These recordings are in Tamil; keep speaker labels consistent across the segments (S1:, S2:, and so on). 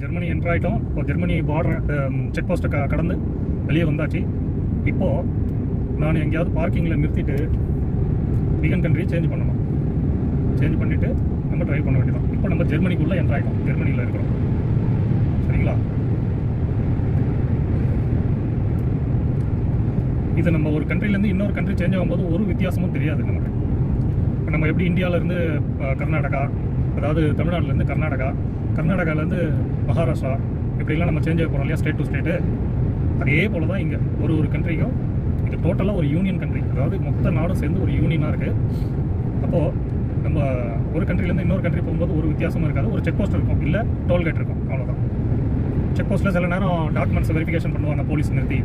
S1: ஜெர்மனி என்ட்ரு ஆகிட்டோம் இப்போ ஜெர்மனி பார்டர் செக் போஸ்ட்டை க கடந்து வெளியே வந்தாச்சு. இப்போது நான் எங்கேயாவது பார்க்கிங்கில் நிறுத்திட்டு பிகன் கண்ட்ரி சேஞ்ச் பண்ணணும். சேஞ்ச் பண்ணிவிட்டு நம்ம ட்ரைவ் பண்ண வேண்டியதான் இப்போ நம்ம ஜெர்மனிக்குள்ளே என்ட்ரு ஆகிட்டோம் ஜெர்மனியில் இருக்கிறோம். சரிங்களா? இது நம்ம ஒரு கண்ட்ரிலேருந்து இன்னொரு கண்ட்ரி சேஞ்ச் ஆகும்போது ஒரு வித்தியாசமும் தெரியாது நமக்கு. இப்போ நம்ம எப்படி இந்தியாவிலேருந்து கர்நாடகா அதாவது தமிழ்நாட்டிலேருந்து கர்நாடகா கர்நாடகாலேருந்து மகாராஷ்டிரா இப்படிலாம் நம்ம சேஞ்ச் ஆக போகிறோம் இல்லையா ஸ்டேட் டு ஸ்டேட்டு அதே போல் தான் இங்கே ஒரு ஒரு கண்ட்ரிக்கும் இது டோட்டலாக ஒரு யூனியன் கண்ட்ரி அதாவது மொத்த நாடும் சேர்ந்து ஒரு யூனியனாக இருக்குது அப்போது நம்ம ஒரு கண்ட்ரிலேருந்து இன்னொரு கண்ட்ரி போகும்போது ஒரு வித்தியாசமும் இருக்காது. ஒரு செக் போஸ்ட் இருக்கும். இல்லை டோல்கேட் இருக்கும். அவ்வளோதான் செக் போஸ்ட்டில் சில நேரம் டாக்குமெண்ட்ஸ் வெரிஃபிகேஷன் பண்ணுவாங்க போலீஸ் நிறுத்தி.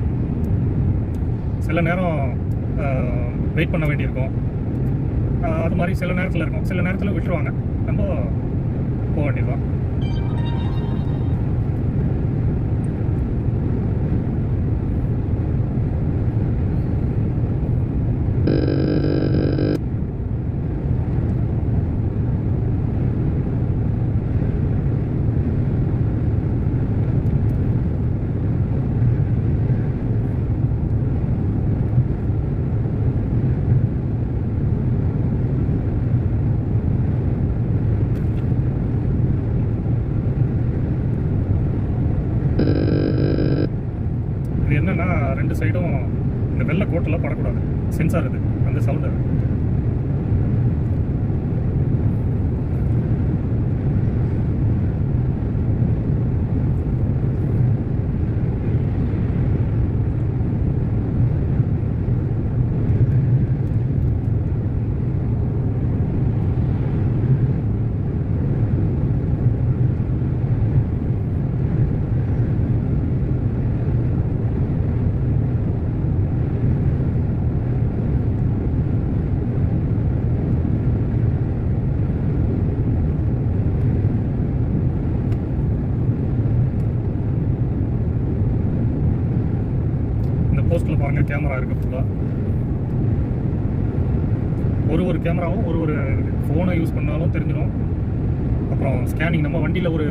S1: சில நேரம் வெயிட் பண்ண வேண்டியிருக்கும். அது மாதிரி சில நேரத்தில் இருக்கும். சில நேரத்தில் விட்டுருவாங்க. நம்ம போக வேண்டியதுதான் இது என்னன்னா ரெண்டு சைடும் இந்த வெள்ளை கோட்டெல்லாம் படக்கூடாது. சென்சார் இது அந்த சவுண்டு இந்த போஸ்ட்டில் பாருங்க கேமரா இருக்குது ஃபுல்லாக ஒரு ஒரு கேமராவும் ஒரு ஒரு ஃபோனை யூஸ் பண்ணாலும் தெரிஞ்சிடும் அப்புறம் ஸ்கேனிங் நம்ம வண்டியில் ஒரு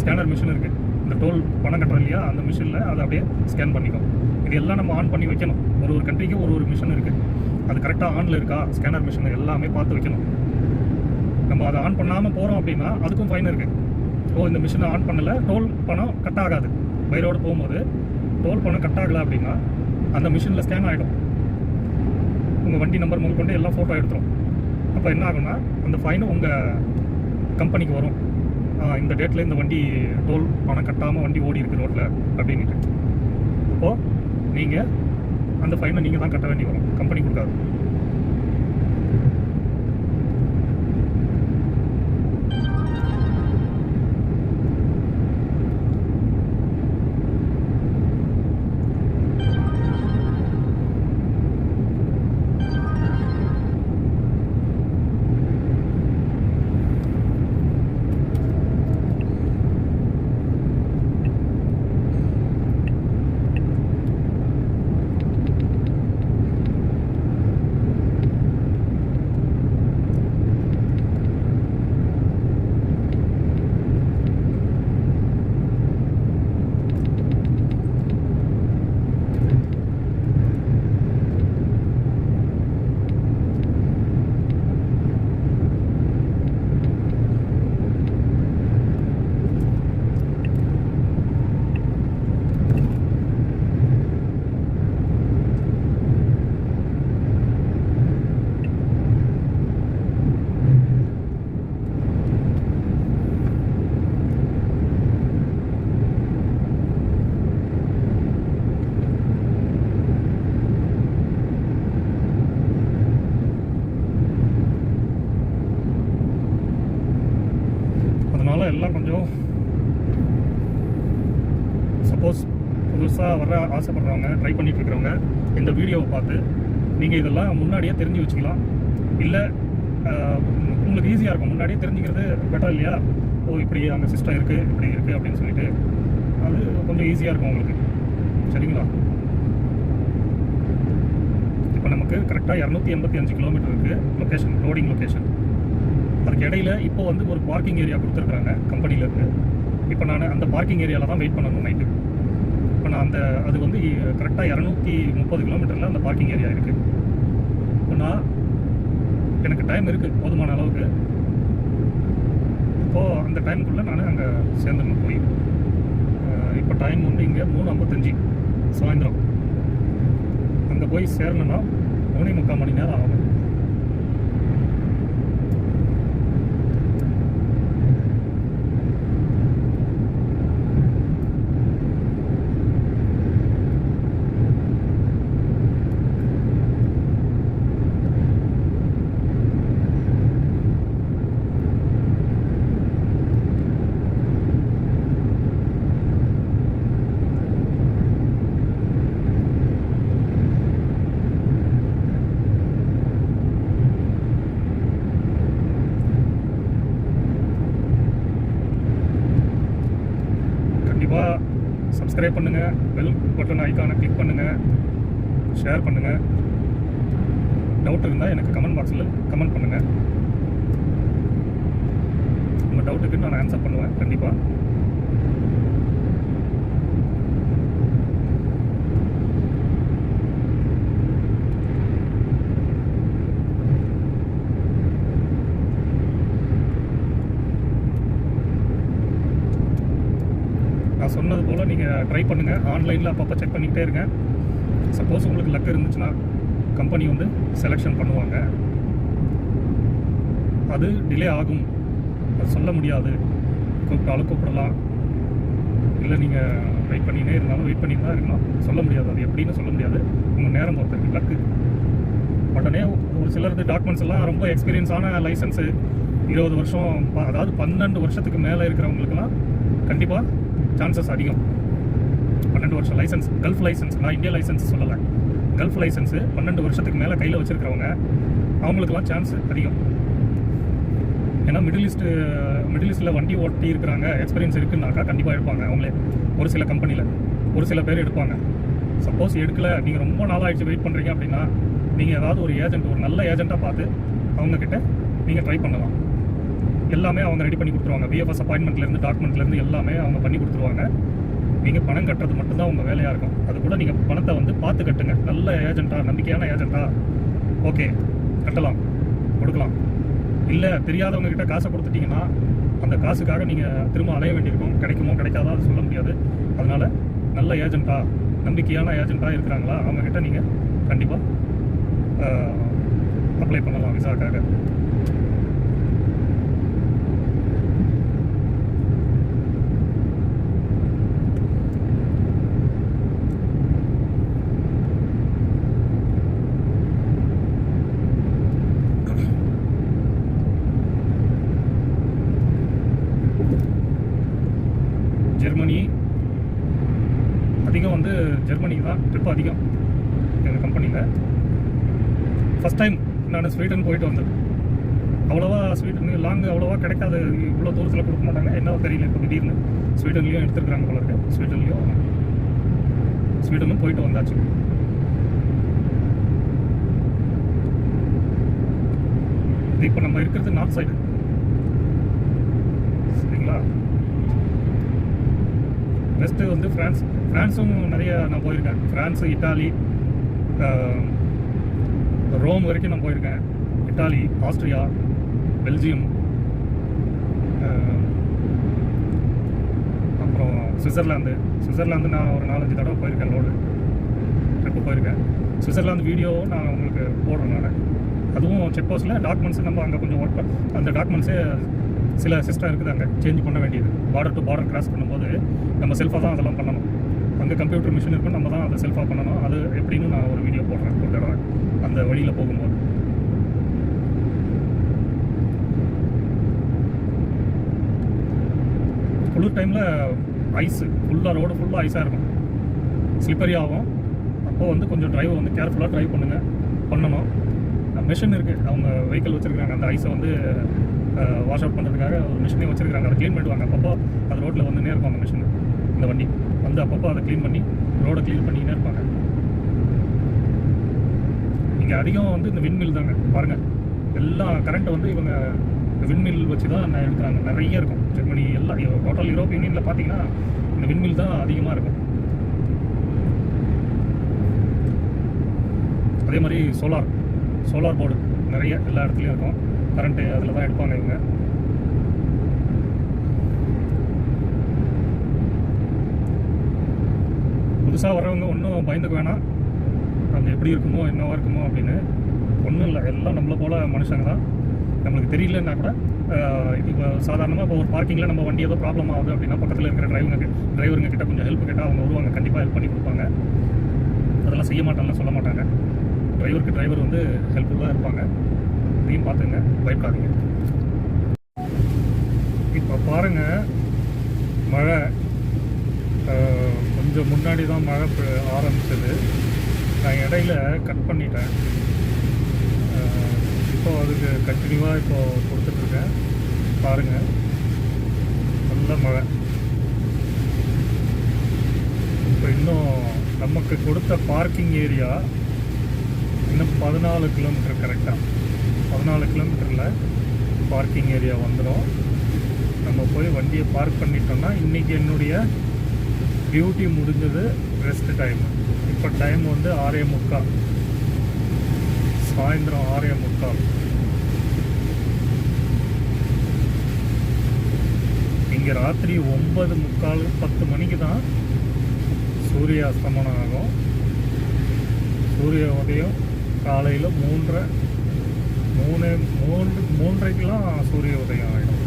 S1: ஸ்கேனர் மிஷின் இருக்குது இந்த டோல் பணம் கட்டுறோம் இல்லையா அந்த மிஷினில் அதை அப்படியே ஸ்கேன் பண்ணிக்கும். இது எல்லாம் நம்ம ஆன் பண்ணி வைக்கணும். ஒரு ஒரு கண்ட்ரிக்கும் ஒரு ஒரு மிஷின் இருக்குது அது கரெக்டாக ஆனில் இருக்கா ஸ்கேனர் மிஷின் எல்லாமே பார்த்து வைக்கணும். நம்ம அதை ஆன் பண்ணாமல் போகிறோம் அப்படின்னா அதுக்கும் ஃபைன் இருக்குது ஓ இந்த மிஷினை ஆன் பண்ணலை டோல் பணம் கட் ஆகாது. பைரோடு போகும்போது டோல் பணம் கட் ஆகலை அப்படின்னா அந்த மிஷினில் ஸ்கேன் ஆகிடும் உங்கள் வண்டி நம்பர் முதல் கொண்டு எல்லாம் ஃபோட்டோ எடுத்துரும். அப்போ என்ன ஆகும்னா அந்த ஃபைனு உங்கள் கம்பெனிக்கு வரும். இந்த டேட்டில் இந்த வண்டி டோல் பணம் கட்டாமல் வண்டி ஓடி இருக்கு ரோட்டில் அப்படின்ட்டு அப்போது நீங்கள் அந்த ஃபைனை நீங்கள் தான் கட்ட வேண்டி வரும். கம்பெனி கொடுக்காது அதனால எல்லாம் கொஞ்சம் சப்போஸ் புதுசாக வர ஆசைப்படுறவங்க ட்ரை பண்ணிட்டு இருக்கிறவங்க இந்த வீடியோவை பார்த்து நீங்கள் இதெல்லாம் முன்னாடியே தெரிஞ்சு வச்சுக்கலாம். இல்லை உங்களுக்கு ஈஸியாக இருக்கும். முன்னாடியே தெரிஞ்சுக்கிறது பெட்டர் இல்லையா? ஓ இப்படி அங்கே சிஸ்டம் இருக்குது இப்படி இருக்குது அப்படின்னு சொல்லிட்டு. அது கொஞ்சம் ஈஸியாக இருக்கும் உங்களுக்கு. சரிங்களா? இப்போ நமக்கு கரெக்டாக இரநூத்தி எண்பத்தி அஞ்சு கிலோமீட்டர் இருக்குது லொக்கேஷன் லோடிங் லொக்கேஷன் அதுக்கு இடையில இப்போ வந்து ஒரு பார்க்கிங் ஏரியா கொடுத்துருக்குறாங்க கம்பெனியில் இருக்குது இப்போ நான் அந்த பார்க்கிங் ஏரியாவில் தான் வெயிட் பண்ணணும் நைட்டு இப்போ நான் அந்த அது வந்து கரெக்டாக இரநூத்தி முப்பது கிலோமீட்டரில் அந்த பார்க்கிங் ஏரியா இருக்குது இப்போ நான் எனக்கு டைம் இருக்குது போதுமான அளவுக்கு. இப்போது அந்த டைமுக்குள்ளே நான் அங்கே சேர்ந்துடணும் போய். இப்போ டைம் வந்து இங்கே மூணு ஐம்பத்தஞ்சு சாயந்தரம். அங்கே போய் சேரணுன்னா மூணே முக்கால் மணி நேரம் ஆகும் கண்டிப்பாக சப்ஸ்கிரைப் பண்ணுங்கள் பெல் பட்டன் ஐக்கானை கிளிக் பண்ணுங்கள் ஷேர் பண்ணுங்கள் டவுட் இருந்தால் எனக்கு கமெண்ட் பாக்ஸில் கமெண்ட் பண்ணுங்கள் உங்கள் டவுட்டுக்கு நான் ஆன்சர் பண்ணுவேன் கண்டிப்பாக நான் சொன்னது போல் நீங்கள் ட்ரை பண்ணுங்கள் ஆன்லைனில் அப்பப்போ செக் பண்ணிக்கிட்டே இருங்க. சப்போஸ் உங்களுக்கு லக் இருந்துச்சுன்னா கம்பெனி வந்து செலெக்ஷன் பண்ணுவாங்க. அது டிலே ஆகும். அது சொல்ல முடியாது. கூப்பிட்டாலும் கூப்பிடலாம் இல்லை நீங்கள் வெயிட் பண்ணினே இருந்தாலும் வெயிட் பண்ணி தான் இருக்கலாம். சொல்ல முடியாது. அது எப்படின்னு சொல்ல முடியாது. உங்கள் நேரம் பொறுத்திருக்கு லக்கு உடனே ஒரு சிலருக்கு டாக்குமெண்ட்ஸ் எல்லாம் ரொம்ப எக்ஸ்பீரியன்ஸான லைசன்ஸு இருபது வருஷம் ப- அதாவது பன்னெண்டு வருஷத்துக்கு மேலே இருக்கிறவங்களுக்குலாம் கண்டிப்பாக சான்சஸ் அதிகம். பன்னெண்டு வருஷம் லைசன்ஸ் கல்ஃப் லைசன்ஸ் நான் இந்தியா லைசன்ஸ் சொல்லலை. கல்ஃப் லைசன்ஸு பன்னெண்டு வருஷத்துக்கு மேலே கையில் வச்சுருக்கிறவங்க அவங்களுக்கெல்லாம் சான்ஸ் அதிகம். ஏன்னா மிடில் ஈஸ்ட்டு மிடில் ஈஸ்ட்டில் வண்டி ஓட்டி இருக்கிறாங்க எக்ஸ்பீரியன்ஸ் இருக்குன்னாக்கா கண்டிப்பாக எடுப்பாங்க அவங்களே. ஒரு சில கம்பெனியில் ஒரு சில பேர் எடுப்பாங்க. சப்போஸ் எடுக்கலை நீங்கள் ரொம்ப நாளாகிடுச்சு வெயிட் பண்ணுறீங்க அப்படின்னா நீங்கள் ஏதாவது ஒரு ஏஜென்ட் ஒரு நல்ல ஏஜென்ட்டாக பார்த்து அவங்கக்கிட்ட நீங்கள் ட்ரை பண்ணலாம். எல்லாமே அவங்க ரெடி பண்ணி கொடுத்துருவாங்க. பிஎஃப்எஸ் அப்பாயின்மெண்ட்லேருந்து டாக்குமெண்ட்லேருந்து எல்லாமே அவங்க பண்ணி கொடுத்துருவாங்க. நீங்கள் பணம் கட்டுறது மட்டும்தான் உங்கள் வேலையாக இருக்கும். அது கூட நீங்கள் பணத்தை வந்து பார்த்து கட்டுங்க. நல்ல ஏஜென்ட்டா நம்பிக்கையான ஏஜென்ட்டா ஓகே கட்டலாம். கொடுக்கலாம். இல்லை தெரியாதவங்க கிட்ட காசை கொடுத்துட்டிங்கன்னா அந்த காசுக்காக நீங்கள் திரும்ப அலைய வேண்டியிருக்கும். கிடைக்குமோ கிடைக்காதா அது சொல்ல முடியாது. அதனால் நல்ல ஏஜென்ட்டா நம்பிக்கையான ஏஜென்ட்டாக இருக்கிறாங்களா அவங்கக்கிட்ட நீங்கள் கண்டிப்பாக அப்ளை பண்ணலாம் விசாக்காக ஜெர்மனி அதிகம் வந்து ஜெர்மனிக்கு தான் ட்ரிப் அதிகம் எங்கள் கம்பெனியில் ஃபஸ்ட் டைம் நான் ஸ்வீடன் போயிட்டு வந்தேன் அவ்வளோவா ஸ்வீடன் லாங் அவ்வளோவா கிடைக்காது இவ்வளோ தூரத்தில் கொடுக்க மாட்டாங்க. என்ன தெரியல இப்போ திடீர்னு ஸ்வீடன்லேயும் எடுத்துருக்காங்க போல இருக்கு. ஸ்வீடன்லேயும் ஸ்வீடனும் போயிட்டு வந்தாச்சு. இப்போ நம்ம இருக்கிறது நார்த் சைடு சரிங்களா? வெஸ்ட்டு வந்து ஃப்ரான்ஸ் ஃப்ரான்ஸும் நிறைய நான் போயிருக்கேன். ஃப்ரான்ஸு இட்டாலி ரோம் வரைக்கும் நான் போயிருக்கேன். இட்டாலி ஆஸ்திரியா பெல்ஜியம் அப்புறம் சுவிட்சர்லாந்து. சுவிட்சர்லாந்து நான் ஒரு நாலஞ்சு தடவை போயிருக்கேன் லோடு ட்ரிப்பு போயிருக்கேன். சுவிட்சர்லாந்து வீடியோவும் நான் உங்களுக்கு போடுறேன் நான். அதுவும் செக் போஸ்ட்டில் டாக்குமெண்ட்ஸ் நம்ம அங்கே கொஞ்சம் ஒர்க் அந்த டாக்குமெண்ட்ஸே சில சிஸ்டம் இருக்குது அங்கே. சேஞ்ச் பண்ண வேண்டியது. பார்டர் டு பார்டர் கிராஸ் பண்ணும்போது நம்ம செல்ஃபாக தான் அதெல்லாம் பண்ணணும். அங்கே கம்ப்யூட்டர் மிஷின் இருக்கும் நம்ம தான் அதை செல்ஃபாக பண்ணணும். அது எப்படின்னு நான் ஒரு வீடியோ போடுறேன் ஒரு தடவை. அந்த வழியில் போகும்போது. குளிர் டைமில் ஐஸு ஃபுல்லாக ரோடு ஃபுல்லாக ஐஸாக இருக்கும் ஸ்லிப்பரி ஆகும். அப்போது வந்து கொஞ்சம் டிரைவர் வந்து கேர்ஃபுல்லாக ட்ரைவ் பண்ணுங்கள் பண்ணணும். மிஷின் இருக்குது அவங்க வெஹிக்கிள் வச்சுருக்காங்க அந்த ஐஸை வந்து வாஷ் அவுட் பண்ணுறதுக்காக ஒரு மிஷினே வச்சுருக்காங்க அதை க்ளீன் பண்ணிடுவாங்க. அப்பப்போ அது ரோட்டில் வந்துன்னே இருக்கும் அந்த மிஷின் இந்த வண்டி. வந்து அப்பப்போ அதை க்ளீன் பண்ணி ரோடை க்ளீன் பண்ணிக்கினே இருப்பாங்க. இங்கே அதிகம் வந்து இந்த விண்மில் தாங்க. பாருங்கள் எல்லாம் கரண்ட்டை வந்து இவங்க விண்மில் வச்சு தான் எடுக்கிறாங்க. நிறைய இருக்கும். ஜெர்மனி எல்லா டோட்டல் யூரோப் யூனியனில் பார்த்தீங்கன்னா இந்த விண்மில் தான் அதிகமாக இருக்கும். அதே மாதிரி சோலார் சோலார் போர்டு நிறைய எல்லா இடத்துலையும் இருக்கும். கரண்ட்டு அதில் தான் எடுப்பாங்க இவங்க. புதுசாக வரவங்க ஒன்றும் பயந்துக்க வேணாம். அங்கே எப்படி இருக்குமோ என்னவாக இருக்குமோ அப்படின்னு ஒன்றும் இல்லை. எல்லாம் நம்மளை போல் மனுஷங்க தான். நம்மளுக்கு தெரியலன்னா கூட இப்போ சாதாரணமாக இப்போ ஒரு பார்க்கிங்கில் நம்ம வண்டி ஏதோ ப்ராப்ளம் ஆகுது அப்படின்னா பக்கத்தில் இருக்கிற டிரைவருங்க டிரைவருங்க கிட்ட கொஞ்சம் ஹெல்ப் கேட்டால் அவங்க வருவாங்க கண்டிப்பாக ஹெல்ப் பண்ணி கொடுப்பாங்க. அதெல்லாம் செய்ய மாட்டாங்கன்னு சொல்ல மாட்டாங்க. டிரைவருக்கு டிரைவர் வந்து ஹெல்ப்ஃபுல்லாக இருப்பாங்க. இதையும் பார்த்துங்க பயப்படாதீங்க. இப்போ பாருங்கள் மழை கொஞ்சம் முன்னாடி தான் மழை பெ- ஆரம்பிச்சது. நான் இடையில கட் பண்ணிட்டேன். இப்போ அதுக்கு கண்டினியூவாக இப்போ கொடுத்துட்ருக்கேன். பாருங்கள் நல்ல மழை. இப்போ இன்னும் நமக்கு கொடுத்த பார்க்கிங் ஏரியா இன்னும் பதினாலு கிலோமீட்டர் கரெக்டாக பதினாலு கிலோமீட்டரில் பார்க்கிங் ஏரியா வந்துடும் நம்ம போய் வண்டியை பார்க் பண்ணிட்டோம்னா இன்றைக்கி என்னுடைய டியூட்டி முடிஞ்சது ரெஸ்ட் டைம் இப்போ டைம் வந்து ஆறே முக்கால். சாயந்தரம் ஆறே முக்கால். இங்கே ராத்திரி ஒன்பது முக்கால் பத்து மணிக்கு தான் சூரிய அஸ்தமனம் ஆகும். சூரிய உதயம் காலையில் மூன்றரை மூணு மூன்று மூன்றைக்கெலாம் சூரிய உதயம் ஆகிடும்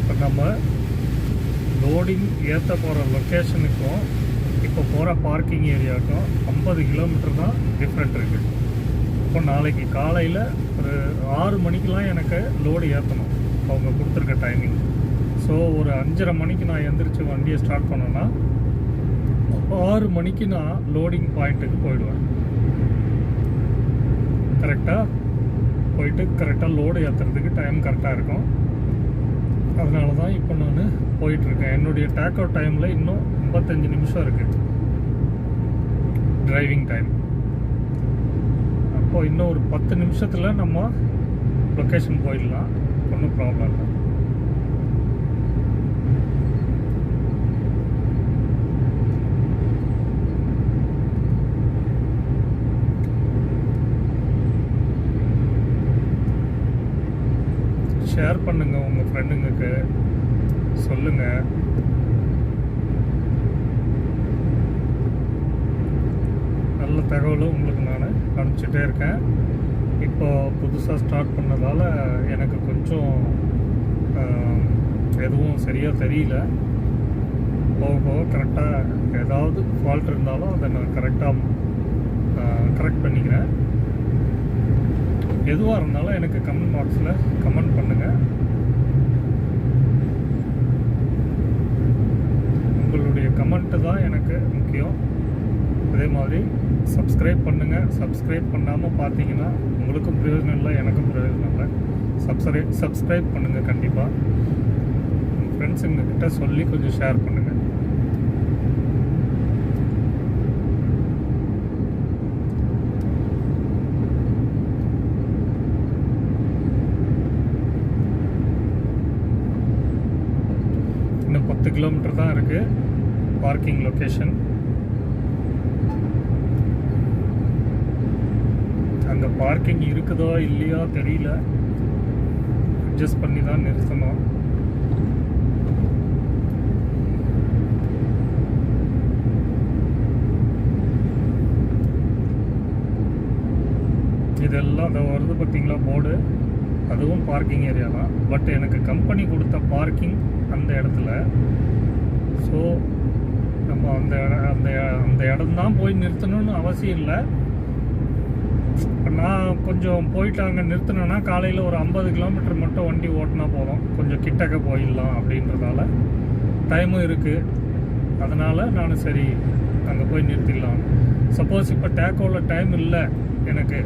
S1: இப்போ நம்ம லோடிங் ஏற்ற போகிற லொக்கேஷனுக்கும் இப்போ போகிற பார்க்கிங் ஏரியாவுக்கும் ஐம்பது கிலோமீட்டர் தான் டிஃப்ரெண்ட் இருக்குது இப்போ நாளைக்கு காலையில் ஒரு ஆறு மணிக்கெலாம் எனக்கு லோடு ஏற்றணும் அவங்க கொடுத்துருக்க டைமிங் ஸோ ஒரு அஞ்சரை மணிக்கு நான் எந்திரிச்சு வண்டியை ஸ்டார்ட் பண்ணேன்னா ஆறு மணிக்கு நான் லோடிங் பாயிண்ட்டுக்கு போயிடுவேன். கரெக்டாக போயிட்டு கரெக்டாக லோடு ஏற்றுறதுக்கு டைம் கரெக்டாக இருக்கும். அதனால தான் இப்போ நான் போயிட்டுருக்கேன். என்னுடைய டேக் அவுட் டைமில் இன்னும் ஐம்பத்தஞ்சு நிமிஷம் இருக்குது டிரைவிங் டைம் அப்போது இன்னும் ஒரு பத்து நிமிஷத்தில் நம்ம லொக்கேஷன் போயிடலாம். ஒன்றும் ப்ராப்ளம் இல்லை. ஷேர் பண்ணுங்க உங்கள் ஃப்ரெண்டுங்களுக்கு சொல்லுங்கள் நல்ல தகவலும் உங்களுக்கு நான் அனுப்பிச்சிட்டே இருக்கேன். இப்போ புதுசாக ஸ்டார்ட் பண்ணதால் எனக்கு கொஞ்சம் எதுவும் சரியாக தெரியல. போக போக கரெக்டாக ஏதாவது ஃபால்ட் இருந்தாலும் அதை நான் கரெக்டாக கரெக்ட் பண்ணிக்கிறேன். எதுவாக இருந்தாலும் எனக்கு கமெண்ட் பாக்ஸில் கமெண்ட் பண்ணுங்கள் உங்களுடைய கமெண்ட்டு தான் எனக்கு முக்கியம். அதே மாதிரி சப்ஸ்கிரைப் பண்ணுங்கள் சப்ஸ்கிரைப் பண்ணாமல் பார்த்தீங்கன்னா உங்களுக்கும் பிரயோஜனம் இல்லை எனக்கும் பிரயோஜனம் இல்லை. சப்ஸ்கிரைப் சப்ஸ்கிரைப் பண்ணுங்கள் கண்டிப்பாக உங்கள் ஃப்ரெண்ட்ஸுங்கக்கிட்ட சொல்லி கொஞ்சம் ஷேர் பண்ணுங்கள் இன்னும் பத்து கிலோமீட்டர் தான் இருக்குது பார்க்கிங் லொக்கேஷன் அங்கே பார்க்கிங் இருக்குதோ இல்லையோ தெரியல. அட்ஜஸ்ட் பண்ணி தான் நிறுத்தணும். இதெல்லாம் அதை வருது பார்த்தீங்களா போர்டு அதுவும் பார்க்கிங் ஏரியா தான். பட் எனக்கு கம்பெனி கொடுத்த பார்க்கிங் அந்த இடத்துல. ஸோ நம்ம அந்த அந்த அந்த இடம் தான் போய் நிறுத்தணும்னு அவசியம் இல்லை. இப்போ நான் கொஞ்சம் போயிட்டு அங்கே நிறுத்தினேன்னா காலையில் ஒரு ஐம்பது கிலோமீட்டர் மட்டும் வண்டி ஓட்டினா போதும். கொஞ்சம் கிட்டக்க போயிடலாம் அப்படின்றதால டைமும் இருக்குது அதனால் நான் சரி அங்கே போய் நிறுத்திடலாம். சப்போஸ் இப்போ டேக்கோவில் டைம் இல்லை எனக்கு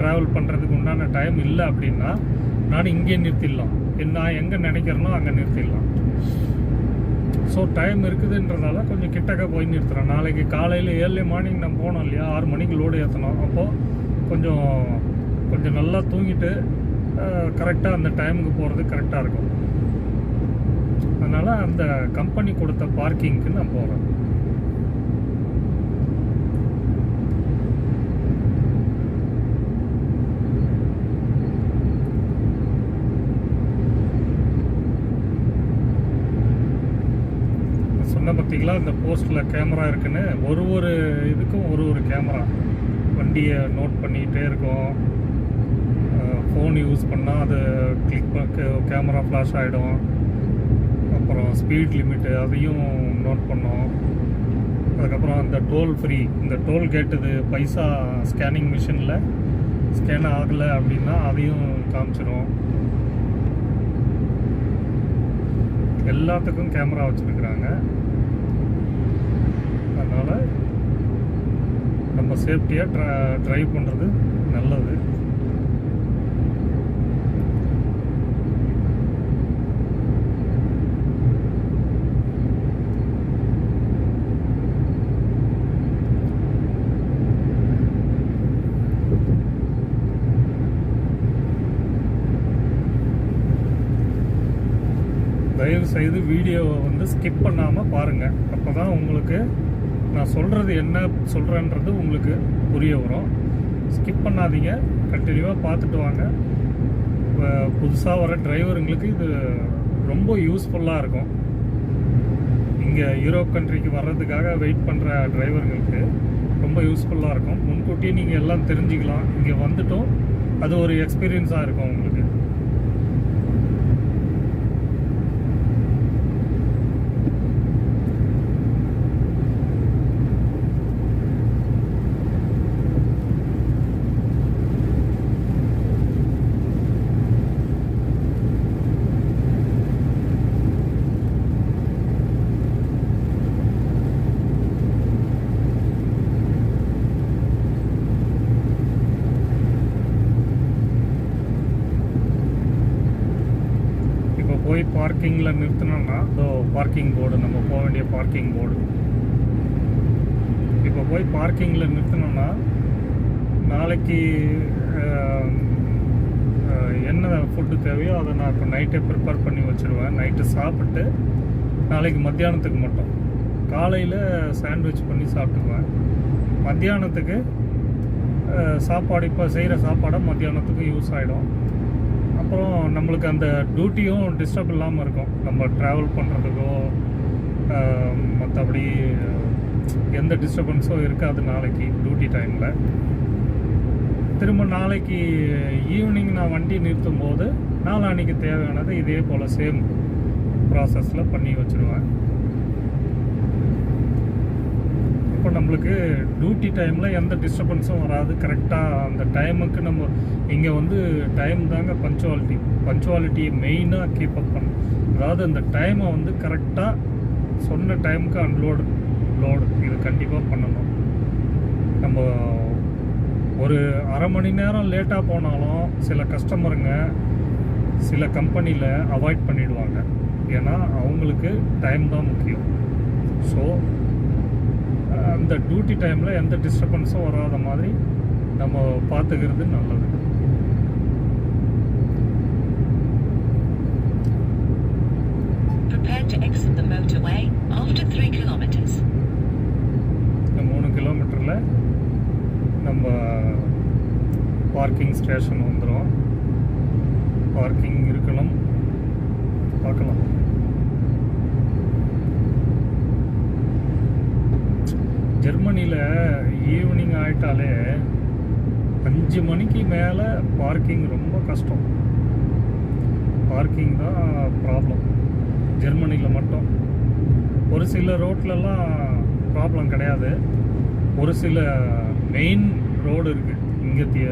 S1: ட்ராவல் பண்ணுறதுக்கு உண்டான டைம் இல்லை அப்படின்னா நான் இங்கே நிறுத்திடலாம். நான் எங்கே நினைக்கிறேனோ அங்கே நிறுத்திடலாம். ஸோ டைம் இருக்குதுன்றதால கொஞ்சம் கிட்டக்க போய் நிறுத்துகிறேன் நாளைக்கு காலையில் ஏர்லி மார்னிங் நம்ம போனோம் இல்லையா? ஆறு மணிக்கு லோடு ஏற்றணும் அப்போது கொஞ்சம் கொஞ்சம் நல்லா தூங்கிட்டு கரெக்டாக அந்த டைமுக்கு போகிறது கரெக்டாக இருக்கும். அதனால் அந்த கம்பெனி கொடுத்த பார்க்கிங்க்கு நான் போகிறேன் என்ன பார்த்தீங்களா? இந்த போஸ்ட்டில் கேமரா இருக்குன்னு ஒரு ஒரு இதுக்கும் ஒரு ஒரு கேமரா. வண்டியை நோட் பண்ணிக்கிட்டே இருக்கும். ஃபோன் யூஸ் பண்ணால் அது கிளிக் கேமரா ஃப்ளாஷ் ஆகிடும் அப்புறம் ஸ்பீட் லிமிட்டு அதையும் நோட் பண்ணோம். அதுக்கப்புறம் அந்த டோல் ஃப்ரீ இந்த டோல் கேட் இது பைசா ஸ்கேனிங் மிஷினில் ஸ்கேன் ஆகலை அப்படின்னா அதையும் காமிச்சிடும் எல்லாத்துக்கும் கேமரா வச்சுருக்குறாங்க. அதனால் நம்ம சேஃப்டியாக ட்ர ட்ரைவ் பண்ணுறது நல்லது. தயவு செய்து வீடியோவை வந்து ஸ்கிப் பண்ணாமல் பாருங்கள் அப்போ தான் உங்களுக்கு நான் சொல்கிறது என்ன சொல்கிறேன்றது உங்களுக்கு புரிய வரும். ஸ்கிப் பண்ணாதீங்க. கண்டினியூவாக பார்த்துட்டு வாங்க. புதுசாக வர டிரைவருங்களுக்கு இது ரொம்ப யூஸ்ஃபுல்லாக இருக்கும். இங்கே யூரோப் கண்ட்ரிக்கு வர்றதுக்காக வெயிட் பண்ணுற டிரைவருங்களுக்கு ரொம்ப யூஸ்ஃபுல்லாக இருக்கும். முன்கூட்டியே நீங்கள் எல்லாம் தெரிஞ்சுக்கலாம். இங்கே வந்துட்டும். அது ஒரு எக்ஸ்பீரியன்ஸாக இருக்கும். உங்களுக்கு இப்போ போய் பார்க்கிங்கில் நிறுத்தினோம்னா ஸோ பார்க்கிங் போர்டு நம்ம போக வேண்டிய பார்க்கிங் போர்டு இப்போ போய் பார்க்கிங்கில் நிறுத்தினோம்னா நாளைக்கு என்ன ஃபுட்டு தேவையோ அதை நான் இப்போ நைட்டே ப்ரிப்பேர் பண்ணி வச்சுருவேன். நைட்டு சாப்பிட்டு நாளைக்கு மத்தியானத்துக்கு மட்டும். காலையில் சாண்ட்விச் பண்ணி சாப்பிட்டுக்குவேன் மத்தியானத்துக்கு சாப்பாடு இப்போ செய்கிற சாப்பாடை மத்தியானத்துக்கு யூஸ் ஆகிடும் அப்புறம் நம்மளுக்கு அந்த டியூட்டியும் டிஸ்டர்ப் இல்லாமல் இருக்கும். நம்ம ட்ராவல் பண்ணுறதுக்கோ மற்றபடி எந்த டிஸ்டர்பன்ஸும் இருக்காது நாளைக்கு டியூட்டி டைமில் திரும்ப நாளைக்கு ஈவினிங் நான் வண்டி நிறுத்தும் போது நாளான்னைக்கு தேவையானது இதே போல் சேம் ப்ராசஸில் பண்ணி வச்சுருவேன். இப்போ நம்மளுக்கு டியூட்டி டைமில் எந்த டிஸ்டர்பன்ஸும் வராது. கரெக்டாக அந்த டைமுக்கு நம்ம இங்கே வந்து டைம் தாங்க பஞ்சுவாலிட்டி பஞ்சுவாலிட்டியை மெயினாக கீப் அப் பண்ணும் அதாவது அந்த டைமை வந்து கரெக்டாக சொன்ன டைமுக்கு அன்லோடு லோடு இது கண்டிப்பாக பண்ணணும். நம்ம ஒரு அரை மணி நேரம் லேட்டாக போனாலும் சில கஸ்டமருங்க சில கம்பெனியில் அவாய்ட் பண்ணிடுவாங்க. ஏன்னா அவங்களுக்கு டைம் தான் முக்கியம். ஸோ அந்த டியூட்டி டைமில் எந்த டிஸ்டர்பன்ஸும் வராத மாதிரி நம்ம பார்த்துக்கிறது நல்லது.
S2: Prepare to exit the motorway after 3 kilometers.
S1: இந்த மூணு கிலோமீட்டரில் நம்ம பார்க்கிங் ஸ்டேஷன் வந்துடும் பார்க்கிங் இருக்கணும். பார்க்கலாம். ஜெர்மனியில் ஈவினிங் ஆயிட்டாலே அஞ்சு மணிக்கு மேலே பார்க்கிங் ரொம்ப கஷ்டம். பார்க்கிங் தான் ப்ராப்ளம் ஜெர்மனியில் மட்டும். ஒரு சில ரோட்லலாம் ப்ராப்ளம் கிடையாது. ஒரு சில மெயின் ரோடு இருக்குது இங்கே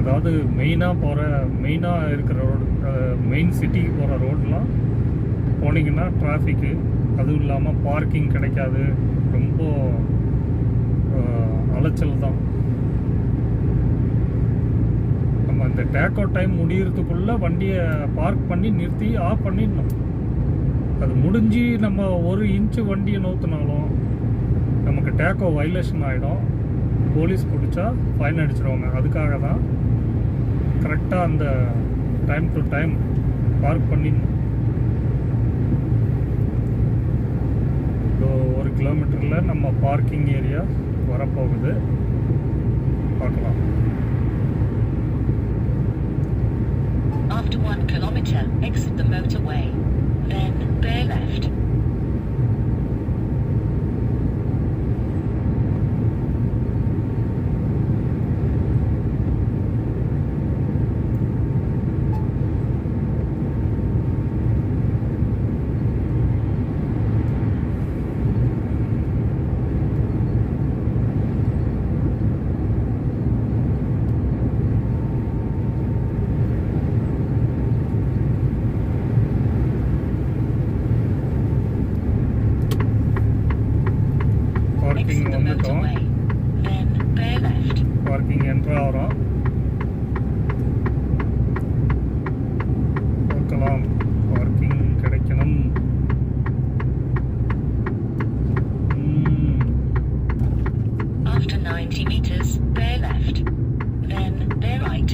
S1: அதாவது மெயினாக போகிற மெயினாக இருக்கிற ரோடு மெயின் சிட்டிக்கு போகிற ரோடெலாம் போனீங்கன்னா டிராஃபிக்கு அதுவும் இல்லாமல் பார்க்கிங் கிடைக்காது. ரொம்ப அலைச்சல் தான். நம்ம அந்த டேக் அவுட் டைம் முடியறதுக்குள்ளே வண்டியை பார்க் பண்ணி நிறுத்தி ஆஃப் பண்ணிடணும் அது முடிஞ்சு நம்ம ஒரு இன்ச்சு வண்டியை நோத்துனாலும் நமக்கு டேக்கோ வைலேஷன் ஆகிடும் போலீஸ் பிடிச்சா ஃபைன் அடிச்சிருவாங்க. அதுக்காக தான் கரெக்டாக அந்த டைம் டு டைம் பார்க் பண்ணி இதோ ஒரு கிலோமீட்டரில் நம்ம பார்க்கிங் ஏரியா வரப்போகுது பார்க்கலாம்
S2: After one kilometer, exit the motorway. Then, bear left.
S1: Parking
S2: Exit the
S1: வந்துட்டோம்
S2: motorway. Then, bear left.
S1: Parking entry ஆகிறோம் பார்க்கலாம் பார்க்கிங் கிடைக்கணும் ம்,
S2: After 90 meters, bear left. Then, bear right.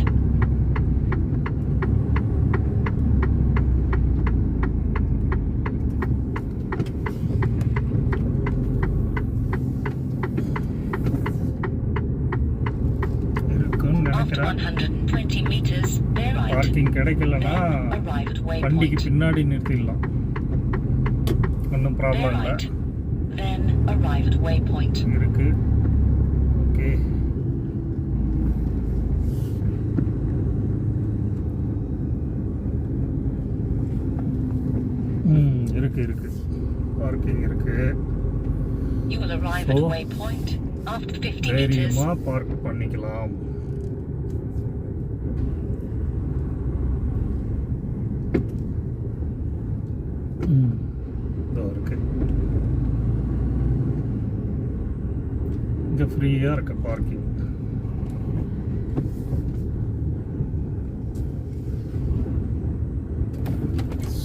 S1: இருக்குன்னு
S2: After
S1: நினைக்கிறேன்
S2: 120 meters, bear right.
S1: பார்க்கிங் கிடைக்கலன்னா வண்டிக்கு. பின்னாடி நிறுத்திடலாம் ஒன்றும் ப்ராப்ளம் இல்லை. இருக்கு ஓகே ம் இருக்கு இருக்கு பார்க்கிங் இருக்கு
S2: You will arrive
S1: 3 арка паркинг.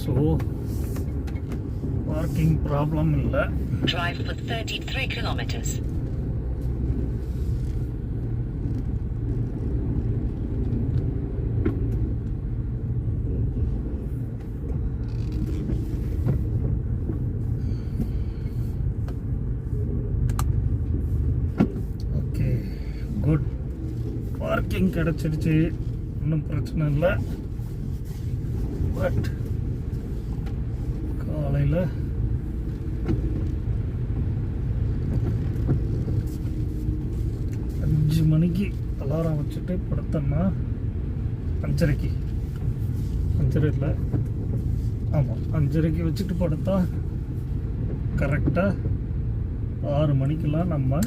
S1: So parking problem இல்லை.
S2: Drive for 33 kilometers.
S1: பார்க்கிங் கிடச்சிருச்சு ஒன்றும் பிரச்சனை இல்லை. பட் காலையில் அஞ்சு மணிக்கு அலாரம் வச்சுட்டு படுத்தோம்னா அஞ்சரைக்கு. அஞ்சரை இல்லை. ஆமாம் அஞ்சரைக்கு வச்சுட்டு படுத்தா கரெக்டாக ஆறு மணிக்கெல்லாம் நம்ம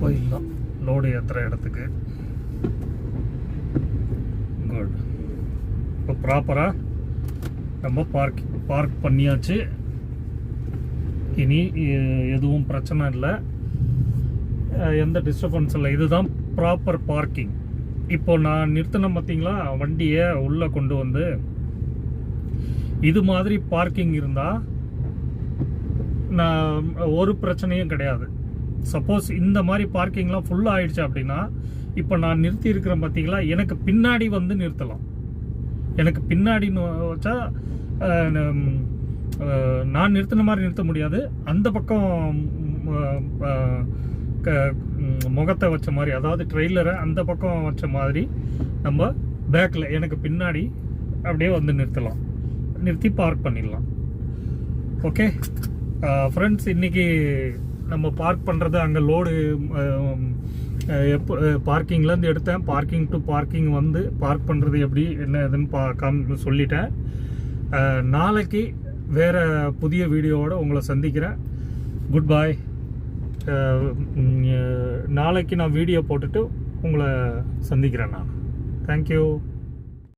S1: போயிடலாம். லோடு ஏற்றுற இடத்துக்கு. குட் இப்போ ப்ராப்பராக நம்ம பார்க் பார்க் பண்ணியாச்சு. இனி எதுவும் பிரச்சனை இல்லை. எந்த டிஸ்டர்பன்ஸ் இல்லை. இதுதான் ப்ராப்பர் பார்க்கிங் இப்போ நான் நிறுத்தினேன் பார்த்தீங்களா வண்டியை உள்ளே கொண்டு வந்து இது மாதிரி பார்க்கிங் இருந்தால் நான் ஒரு பிரச்சனையும் கிடையாது. சப்போஸ் இந்த மாதிரி பார்க்கிங்லாம் ஃபுல்லாக ஆயிடுச்சு அப்படின்னா இப்போ நான் நிறுத்தி இருக்கிறேன் பார்த்தீங்களா? எனக்கு பின்னாடி வந்து நிறுத்தலாம். எனக்கு பின்னாடின்னு வச்சா நான் நிறுத்தின மாதிரி நிறுத்த முடியாது. அந்த பக்கம் க- முகத்தை வச்ச மாதிரி அதாவது ட்ரெய்லரை அந்த பக்கம் வச்ச மாதிரி நம்ம பேக்கில் எனக்கு பின்னாடி அப்படியே வந்து நிறுத்தலாம். நிறுத்தி பார்க் பண்ணிடலாம். ஓகே ஃப்ரெண்ட்ஸ் இன்றைக்கி நம்ம பார்க் பண்ணுறது அங்கே லோடு எப்போ பார்க்கிங்லேருந்து எடுத்தேன். பார்க்கிங் டு பார்க்கிங் வந்து பார்க் பண்ணுறது எப்படி என்ன ஏதுன்னு பா காம் சொல்லிட்டேன் நாளைக்கு வேறு புதிய வீடியோவோடு உங்களை சந்திக்கிறேன். குட் பாய் நாளைக்கு நான் வீடியோ போட்டுட்டு உங்களை சந்திக்கிறேன் நான். தேங்க்யூ